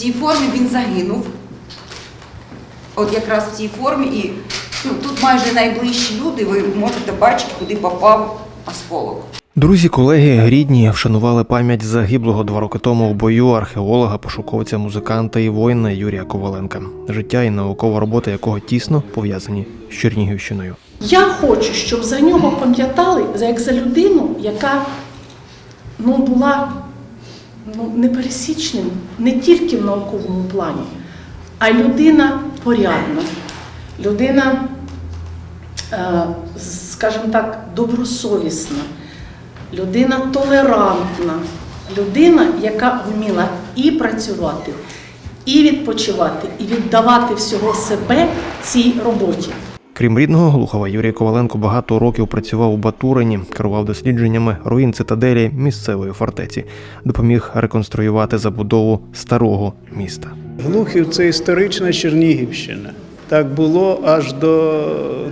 цій формі він загинув. От якраз в цій формі, і ну, тут майже найближчі люди, ви можете бачити, куди попав осколок. Друзі, колеги, рідні вшанували пам'ять загиблого два роки тому у бою археолога, пошуковця, музиканта і воїна Юрія Коваленка, життя і наукова робота якого тісно пов'язані з Чернігівщиною. Я хочу, щоб за нього пам'ятали як за людину, яка ну, була ну, непересічним не тільки в науковому плані, а людина порядна, людина, е, скажімо так, добросовісна, людина толерантна, людина, яка вміла і працювати, і відпочивати, і віддавати всього себе цій роботі. Крім рідного Глухова, Юрій Коваленко багато років працював у Батурині, керував дослідженнями руїн цитаделі місцевої фортеці, допоміг реконструювати забудову старого міста. Глухів це історична Чернігівщина. Так було аж до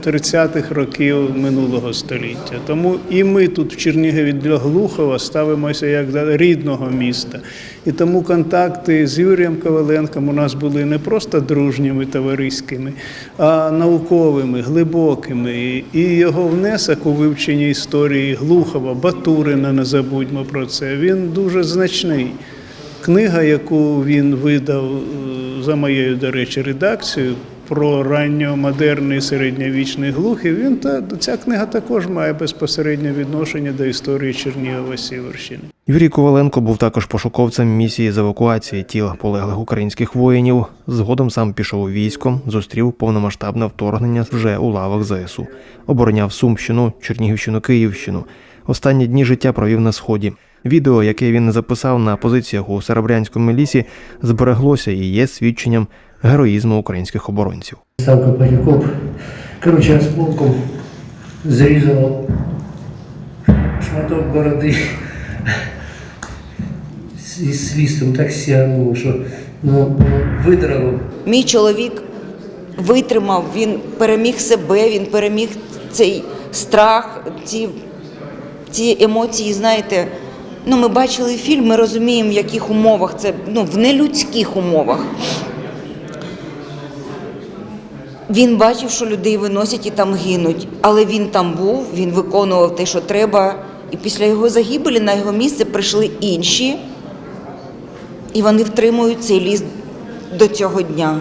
30-х років минулого століття. Тому і ми тут в Чернігові для Глухова ставимося як до рідного міста. І тому контакти з Юрієм Коваленком у нас були не просто дружніми товариськими, а науковими, глибокими. І його внесок у вивчення історії Глухова, Батурина, не забудьмо про це. Він дуже значний. Книга, яку він видав е, за моєю, до речі, редакцією про ранньомодерний середньовічний глухів, він та ця книга також має безпосереднє відношення до історії Чернігова Сіверщини. Юрій Коваленко був також пошуковцем місії з евакуації тіл полеглих українських воїнів. Згодом сам пішов у військо, зустрів повномасштабне вторгнення вже у лавах ЗСУ, обороняв Сумщину, Чернігівщину, Київщину. Останні дні життя провів на сході. Відео, яке він записав на позиціях у Серебрянському лісі, збереглося і є свідченням героїзму українських оборонців. Ставка Поляков, короче, осколком зарізала шматок бороди з- із свістом так сягнуло, що ну, видрало. Мій чоловік витримав, він переміг себе, він переміг цей страх, ці, ці емоції, знаєте. Ну, ми бачили фільм, ми розуміємо, в яких умовах це ну, в нелюдських умовах. Він бачив, що людей виносять і там гинуть, але він там був, він виконував те, що треба. І після його загибелі на його місце прийшли інші, і вони втримують цей ліс до цього дня.